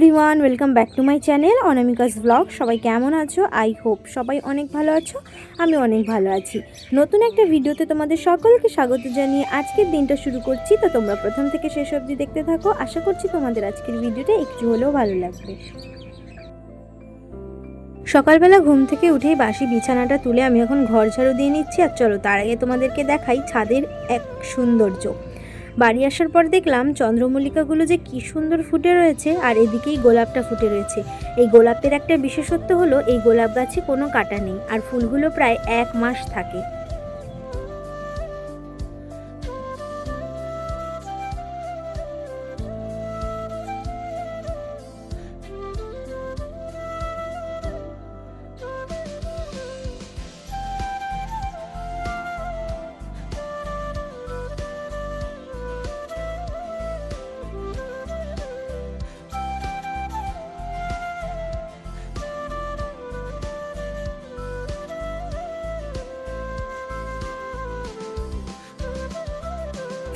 Everyone, welcome back to my channel Anamika's vlog. সবাই কেমন আছো? আই হোপ সবাই অনেক ভালো আছো, আমি অনেক ভালো আছি। নতুন একটা ভিডিওতে তোমাদের সকলকে স্বাগত জানিয়ে আজকের দিনটা শুরু করছি। তো তোমরা প্রথম থেকে শেষ অবধি দেখতে থাকো। আশা করছি তোমাদের আজকের ভিডিওটা একটু হলেও ভালো লাগবে। সকালবেলা ঘুম থেকে উঠেই বাসি বিছানাটা তুলে আমি এখন ঘর ঝাড়ু দিয়ে নিচ্ছি। আর চলো, তার আগে তোমাদেরকে দেখাই ছাদের এক সৌন্দর্য। বাড়ি আসার পর দেখলাম চন্দ্রমল্লিকাগুলো যে কি সুন্দর ফুটে রয়েছে আর এদিকেই গোলাপটা ফুটে রয়েছে। এই গোলাপের একটা বিশেষত্ব হলো, এই গোলাপ গাছে কোনো কাটা নেই, আর ফুলগুলো প্রায় এক মাস থাকে।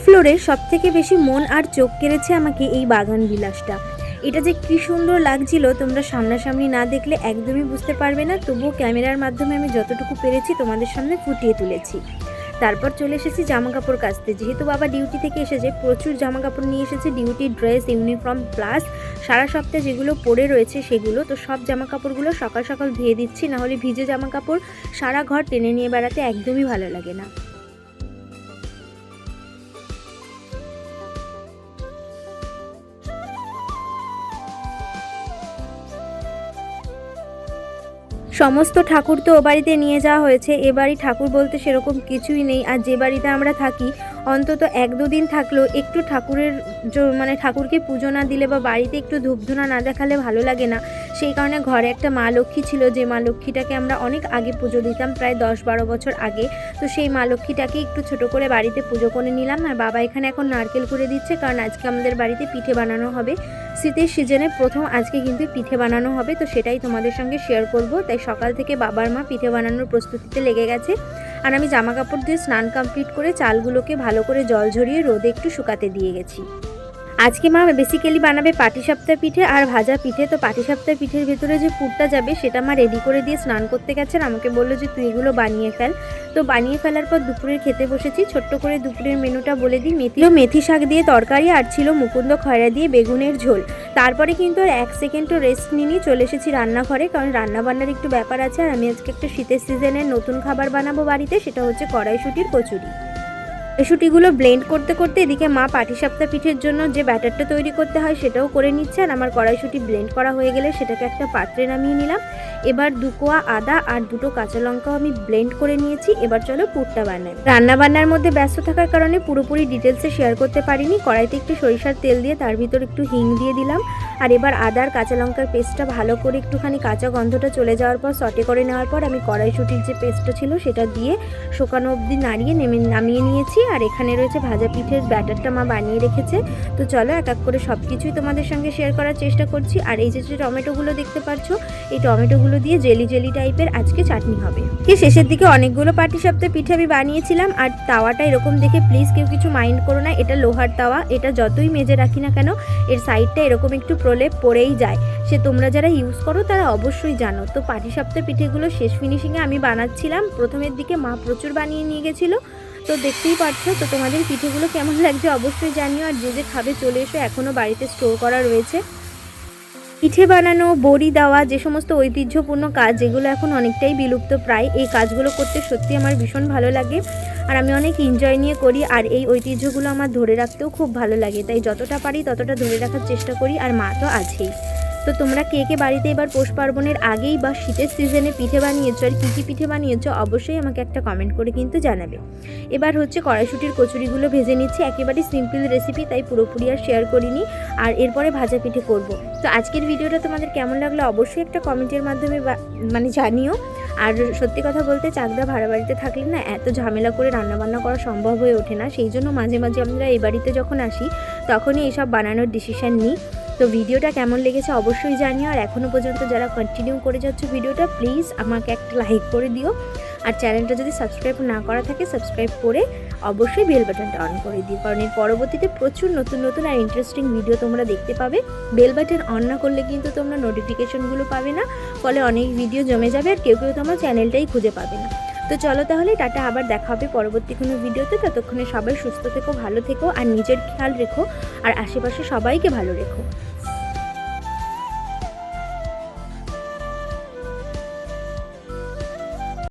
ফ্লোরে সব থেকে বেশি মন আর চোখ কেড়েছে আমাকে এই বাগান বিলাসটা। এটা যে কি সুন্দর লাগছিল, তোমরা সামনাসামনি না দেখলে একদমই বুঝতে পারবে না। তবুও ক্যামেরার মাধ্যমে আমি যতটুকু পেরেছি তোমাদের সামনে ফুটিয়ে তুলেছি। তারপর চলে এসেছি জামা কাপড় কাচতে। যেহেতু বাবা ডিউটি থেকে এসেছে, প্রচুর জামা কাপড় নিয়ে এসেছে ডিউটি ড্রেস ইউনিফর্ম প্লাস সারা সপ্তাহে যেগুলো পরে রয়েছে সেগুলো। তো সব জামা কাপড়গুলো সকাল সকাল ধুয়ে দিচ্ছি, নাহলে ভিজে জামা কাপড় সারা ঘর টেনে নিয়ে বেড়াতে একদমই ভালো লাগে না। সমস্ত ঠাকুর তো ও বাড়িতে নিয়ে যাওয়া হয়েছে, এ বাড়ি ঠাকুর বলতে সেরকম কিছুই নেই, আর যে বাড়িতে আমরা থাকি, অন্তত এক দুদিন থাকলেও একটু ঠাকুরের মানে ঠাকুরকে পুজো না দিলে বা বাড়িতে একটু ধূপধুনা না দেখালে ভালো লাগে না। সেই কারণে ঘরে একটা মা লক্ষ্মী ছিল, যে মা লক্ষ্মীটাকে আমরা অনেক আগে পুজো দিতাম, প্রায় দশ বারো বছর আগে। তো সেই মা লক্ষ্মীটাকে একটু ছোট করে বাড়িতে পুজো করে নিলাম। আর বাবা এখানে এখন নারকেল করে দিচ্ছে, কারণ আজকে আমাদের বাড়িতে পিঠে বানানো হবে। শীতের সিজনে প্রথম আজকে কিন্তু পিঠে বানানো হবে, তো সেটাই তোমাদের সঙ্গে শেয়ার করব। তাই সকাল থেকে বাবার মা পিঠে বানানোর প্রস্তুতিতে লেগে গেছে। আর আমি জামা কাপড় দিয়ে স্নান কমপ্লিট করে চালগুলোকে ভালো করে জল ঝরিয়ে রোদে একটু শুকাতে দিয়ে গেছি। আজকে মা বেসিক্যালি বানাবে পাটিসাপ্তাহ পিঠে আর ভাজা পিঠে। তো পাটিসাপ্তাহ পিঠের ভেতরে যে পুরটা যাবে, সেটা মা রেডি করে দিয়ে স্নান করতে গেছেন। আমাকে বলল যে, তুই এগুলো বানিয়ে ফেল। তো বানিয়ে ফেলার পর দুপুরের খেতে বসেছি। ছোট্ট করে দুপুরের মেনুটা বলে দিই। মেথি মেথি শাক দিয়ে তরকারি আর ছিল মুকুন্দ খয়রা দিয়ে বেগুনের ঝোল। তারপরে কিন্তু আর এক সেকেন্ডও রেস্ট নিয়ে চলে এসেছি রান্নাঘরে। কারণ রান্না বান্নার একটু ব্যাপার আছে আর আমি আজকে একটা শীতের সিজনের নতুন খাবার বানাবো বাড়িতে, সেটা হচ্ছে কড়াইশুটির কচুরি। কড়াইশুটিগুলো ব্লেন্ড করতে করতে এদিকে মা পাটিসাপ্তাহ পিঠের জন্য যে ব্যাটারটা তৈরি করতে হয় সেটাও করে নিচ্ছে আর আমার কড়াইশুটি ব্লেন্ড করা হয়ে গেলে সেটাকে একটা পাত্রে নামিয়ে নিলাম। এবার দু কোয়া আদা আর দুটো কাঁচা লঙ্কাও আমি ব্লেন্ড করে নিয়েছি। এবার চলো পুরটা বানাই। রান্না বান্নার মধ্যে ব্যস্ত থাকার কারণে পুরোপুরি ডিটেলসে শেয়ার করতে পারিনি। কড়াইতে একটু সরিষার তেল দিয়ে তার ভিতর একটু হিং দিয়ে দিলাম। আর এবার আদার কাঁচা লঙ্কার পেস্টটা ভালো করে একটুখানি কাঁচা গন্ধটা চলে যাওয়ার পর সটে করে নেওয়ার পর আমি কড়াইশুটির যে পেস্টটা ছিল সেটা দিয়ে শুকানো অবধি নাড়িয়ে নেমে নামিয়ে নিয়েছি। আর এখানে রয়েছে ভাজা পিঠের ব্যাটারটা মা বানিয়ে রেখেছে। তো চলো এক এক করে সব কিছুই তোমাদের সঙ্গে শেয়ার করার চেষ্টা করছি। আর এই যে যে টমেটোগুলো দেখতে পাচ্ছ এই টমেটোগুলো দিয়ে জেলি জেলি টাইপের আজকে চাটনি হবে। কি শেষের দিকে অনেকগুলো পাটি সপ্তাহে পিঠে আমি বানিয়েছিলাম, আর তাওয়াটা এরকম দেখে প্লিজ কেউ কিছু মাইন্ড করো না, এটা লোহার তাওয়া, এটা যতই মেজে রাখি না কেন, এর সাইডটা এরকম একটু প্রলেপ পড়েই যায়। সে তোমরা যারা ইউজ করো তারা অবশ্যই জানো। তো পাটি সপ্তাহে পিঠেগুলো শেষ ফিনিশিংয়ে আমি বানাচ্ছিলাম। প্রথমের দিকে মা প্রচুর বানিয়ে নিয়ে গেছিল। তো দেখতেই পাচ্ছ তো তোমাদের পিঠেগুলো কেমন লাগছে অবশ্যই জানিও। আর যে যে খাবে চলে এসো এখনও বাড়িতে স্টোর করা রয়েছে। পিঠে বানানো, বড়ি দেওয়া, যে সমস্ত ঐতিহ্যপূর্ণ কাজ যেগুলো এখন অনেকটাই বিলুপ্ত প্রায়। এই কাজগুলো করতে সত্যি আমার ভীষণ ভালো লাগে। আর আমি অনেক এনজয় নিয়ে করি, আর এই ঐতিহ্যগুলো আমার ধরে রাখতেও খুব ভালো লাগে। তাই যতটা পারি ততটা ধরে রাখার চেষ্টা করি, আর মা তো আছেই। তো তোমরা কে কে বাড়িতে এবার পৌষ পার্বণের আগেই বা শীতের সিজনে পিঠে বানিয়েছো আর কী কী পিঠে বানিয়েছো অবশ্যই আমাকে একটা কমেন্ট করে কিন্তু জানাবে। এবার হচ্ছে কড়াইশুটির কচুরিগুলো ভেজে নিচ্ছি, একেবারে সিম্পল রেসিপি তাই পুরোপুরি আর শেয়ার করিনি। আর এরপরে ভাজা পিঠে করব। তো আজকের ভিডিওটা তোমাদের কেমন লাগল অবশ্যই একটা কমেন্টের মাধ্যমে মানে জানিও। আর সত্যি কথা বলতে চাকদা ভাড়া বাড়িতে থাকলে না এত ঝামেলা করে রান্নাবান্না করা সম্ভব হয়ে ওঠে না। সেই জন্য মাঝে মাঝে আমরা এই বাড়িতে যখন আসি, তখনই এসব বানানোর ডিসিশান নিই। তো ভিডিওটা কেমন লেগেছে অবশ্যই জানিও। আর এখনও পর্যন্ত যারা কন্টিনিউ করে যাচ্ছ ভিডিওটা প্লিজ আমাকে একটা লাইক করে দিও। আর চ্যানেলটা যদি সাবস্ক্রাইব না করা থাকে সাবস্ক্রাইব করে অবশ্যই বেল বাটনটা অন করে দিও। কারণ এর পরবর্তীতে প্রচুর নতুন নতুন আর ইন্টারেস্টিং ভিডিও তোমরা দেখতে পাবে। বেল বাটন অন না করলে কিন্তু তোমরা নোটিফিকেশনগুলো পাবে না। ফলে অনেক ভিডিও জমে যাবে আর কেউ কেউ তোমার চ্যানেলটাই খুঁজে পাবে না। তো চলো তাহলে টাটা, আবার দেখা হবে পরবর্তী কোনো ভিডিওতে। ততক্ষণে সবাই সুস্থ থেকো, ভালো থেকো, আর নিজের খেয়াল রেখো, আর আশেপাশে সবাইকে ভালো রেখো।